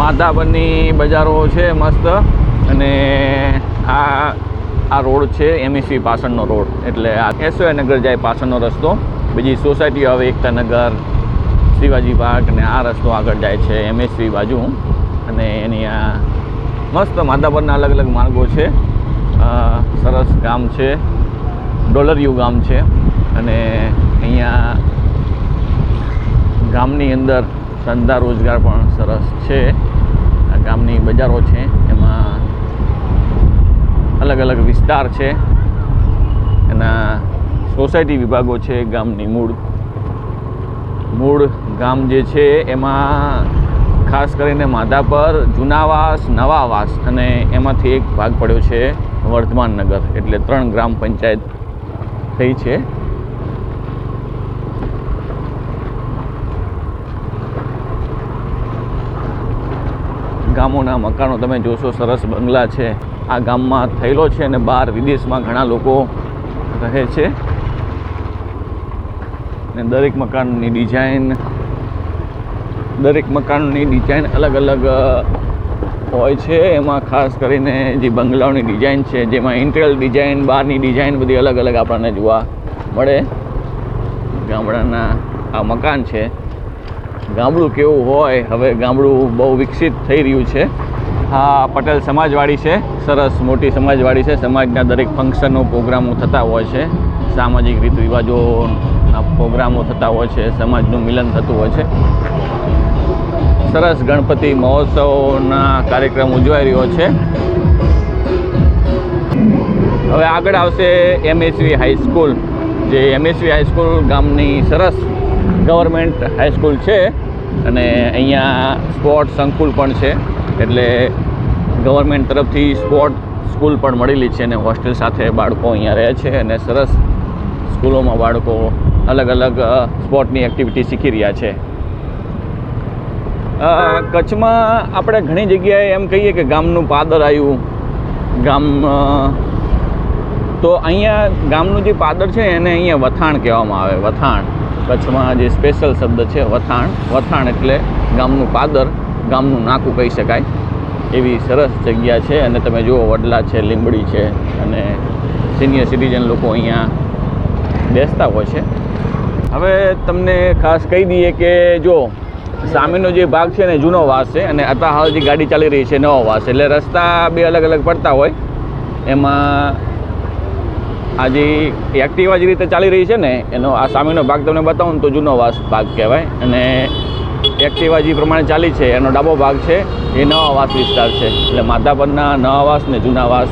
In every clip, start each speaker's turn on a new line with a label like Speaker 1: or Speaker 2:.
Speaker 1: માધાપરની બજારો છે મસ્ત. અને આ આ રોડ છે એમએસવી પાછળનો રોડ. એટલે આ એસવાય નગર જાય પાછળનો રસ્તો. બીજી સોસાયટી આવે એકતા નગર, શિવાજી પાર્ક અને આ રસ્તો આગળ જાય છે એમએસવી બાજુ. અને એની આ મસ્ત માધાપરના અલગ અલગ માર્ગો છે. સરસ ગામ છે. ડોલરિયું ગામ છે. અને અહીંયા ગામની અંદર ધંધા રોજગાર પણ સરસ છે. આ ગામની બજારો છે, એમાં અલગ અલગ વિસ્તાર છે. એના સોસાયટી વિભાગો છે ગામની મૂળ. મૂળ ગામ જે છે, એમાં ખાસ કરીને માધાપર જૂનાવાસ, નવાવાસ અને એમાંથી એક ભાગ પડ્યો છે વર્ધમાન નગર. એટલે ત્રણ ગ્રામ પંચાયત થઈ છે. ગામોના મકાનો તમે જોશો, સરસ બંગલા છે. આ ગામમાં થયેલો છે અને બહાર વિદેશમાં ઘણા લોકો રહે છે. ને દરેક મકાનની ડિઝાઇન, દરેક મકાનની ડિઝાઇન અલગ અલગ હોય છે. એમાં ખાસ કરીને જે બંગલાઓની ડિઝાઇન છે, જેમાં ઇન્ટેરિયર ડિઝાઇન, બહારની ડિઝાઇન બધી અલગ અલગ આપણને જોવા મળે. ગામડાના આ મકાન છે. ગામડું કેવું હોય, હવે ગામડું બહુ વિકસિત થઈ રહ્યું છે. આ પટેલ સમાજવાળી છે, સરસ મોટી સમાજવાળી છે. સમાજના દરેક ફંક્શનો પ્રોગ્રામો થતા હોય છે. સામાજિક રીત રિવાજોના પ્રોગ્રામો થતા હોય છે, સમાજનું મિલન થતું હોય છે. સરસ ગણપતિ મહોત્સવના કાર્યક્રમ ઉજવાઈ રહ્યો છે. હવે આગળ આવશે M S V high school જે M S V high school ગામની સરસ ગવર્મેન્ટ હાઈસ્કૂલ છે અને અહીંયા સ્પોર્ટ સંકુલ પણ છે. એટલે ગવર્મેન્ટ તરફથી સ્પોર્ટ સ્કૂલ પણ મળેલી છે અને હોસ્ટેલ સાથે બાળકો અહીંયા રહે છે અને સરસ સ્કૂલોમાં બાળકો અલગ અલગ સ્પોર્ટની એક્ટિવિટી શીખી રહ્યા છે. કચ્છમાં આપણે ઘણી જગ્યાએ એમ કહીએ કે ગામનું પાદર આવ્યું. ગામ તો અહીંયા ગામનું જે પાદર છે એને અહીંયા વથાણ કહેવામાં આવે, વથાણ. કચ્છમાં જે સ્પેશિયલ શબ્દ છે, વથાણ. વથાણ એટલે ગામનું પાદર, ગામનું નાકું કહી શકાય. એવી સરસ જગ્યા છે અને તમે જુઓ, વડલા છે, લીંબડી છે અને સિનિયર સિટીઝન લોકો અહીંયા બેસતા હોય છે. હવે તમને ખાસ કહી દઈએ કે જો, સામેનો જે ભાગ છે ને, જૂનો વાસ છે અને અત્યારે હાલ જે ગાડી ચાલી રહી છે, નવો વાસ એટલે રસ્તા બે અલગ અલગ પડતા હોય. એમાં આ જે એક્ટિવા જે રીતે ચાલી રહી છે ને, એનો આ સામેનો ભાગ તમને બતાવું ને તો જૂનો વાસ ભાગ કહેવાય. અને એક્ટિવા જે પ્રમાણે ચાલી છે, એનો ડાબો ભાગ છે, એ નવા વાસ વિસ્તાર છે. એટલે માધાપરના નવા વાસ ને જૂના વાસ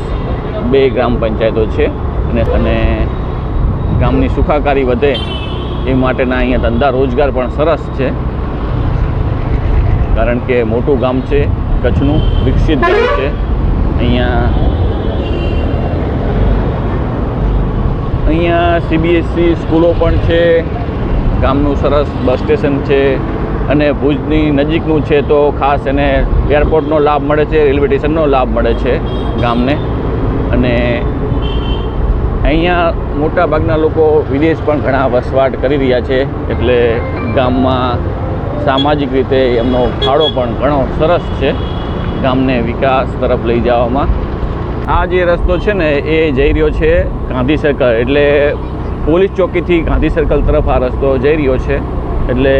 Speaker 1: બે ગ્રામ પંચાયતો છે. અને અને ગામની સુખાકારી વધે એ માટેના અહીંયા ધંધા રોજગાર પણ સરસ છે. કારણ કે મોટું ગામ છે, કચ્છનું વિકસિત ગામ છે. અહીંયા અહીંયા સીબીએસસી સ્કૂલો પણ છે, ગામનું સરસ બસ સ્ટેશન છે અને ભુજની નજીકનું છે તો ખાસ એને એરપોર્ટનો લાભ મળે છે, રેલવે સ્ટેશનનો લાભ મળે છે ગામને. અને અહીંયા મોટાભાગના લોકો વિદેશ પણ ઘણા વસવાટ કરી રહ્યા છે, એટલે ગામમાં સામાજિક રીતે એમનો ફાળો પણ ઘણો સરસ છે, ગામને વિકાસ તરફ લઈ જવામાં. આ જે રસ્તો છે ને, એ જઈ રહ્યો છે ગાંધી સર્કલ એટલે પોલીસ ચોકીથી ગાંધી સર્કલ તરફ આ રસ્તો જઈ રહ્યો છે. એટલે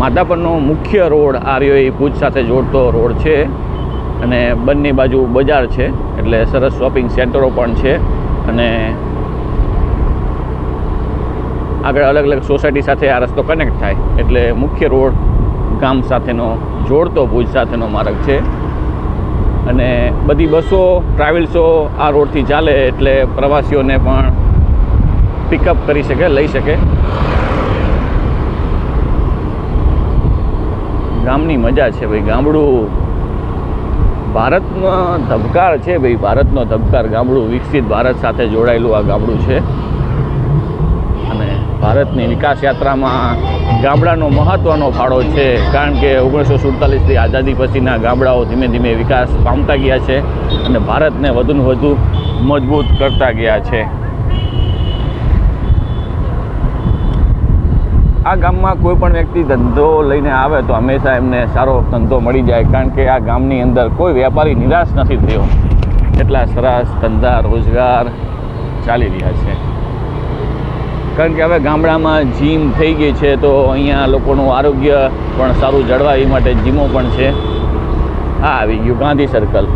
Speaker 1: માધાપરનો મુખ્ય રોડ આ રહ્યો એ ભુજ સાથે જોડતો રોડ છે અને બંને બાજુ બજાર છે. એટલે સરસ શોપિંગ સેન્ટરો પણ છે અને આગળ અલગ અલગ સોસાયટી સાથે આ રસ્તો કનેક્ટ થાય. એટલે મુખ્ય રોડ ગામ સાથેનો, જોડતો ભુજ સાથેનો માર્ગ છે. અને બધી બસો, ટ્રાવેલ્સો આ રોડથી ચાલે એટલે પ્રવાસીઓને પણ પિકઅપ કરી શકે, લઈ શકે. ગામની મજા છે ભાઈ, ગામડું ભારતનો ધબકાર છે ભાઈ, ભારતનો ધબકાર ગામડું વિકસિત ભારત સાથે જોડાયેલું આ ગામડું છે. ભારતની વિકાસ યાત્રામાં ગામડાનો મહત્ત્વનો ફાળો છે. કારણ કે ઓગણીસો સુડતાલીસથી આઝાદી પછીના ગામડાઓ ધીમે ધીમે વિકાસ પામતા ગયા છે અને ભારતને વધુને વધુ મજબૂત કરતા ગયા છે. આ ગામમાં કોઈ પણ વ્યક્તિ ધંધો લઈને આવે તો હંમેશા એમને સારો ધંધો મળી જાય. કારણ કે આ ગામની અંદર કોઈ વેપારી નિરાશ નથી થયો. એટલા સરસ ધંધા રોજગાર ચાલી રહ્યા છે. કારણ કે હવે ગામડામાં જીમ થઈ ગઈ છે, તો અહીંયા લોકોનું આરોગ્ય પણ સારું જળવાય એ માટે જીમો પણ છે. આ આવી ગયું, ગાંધી સર્કલ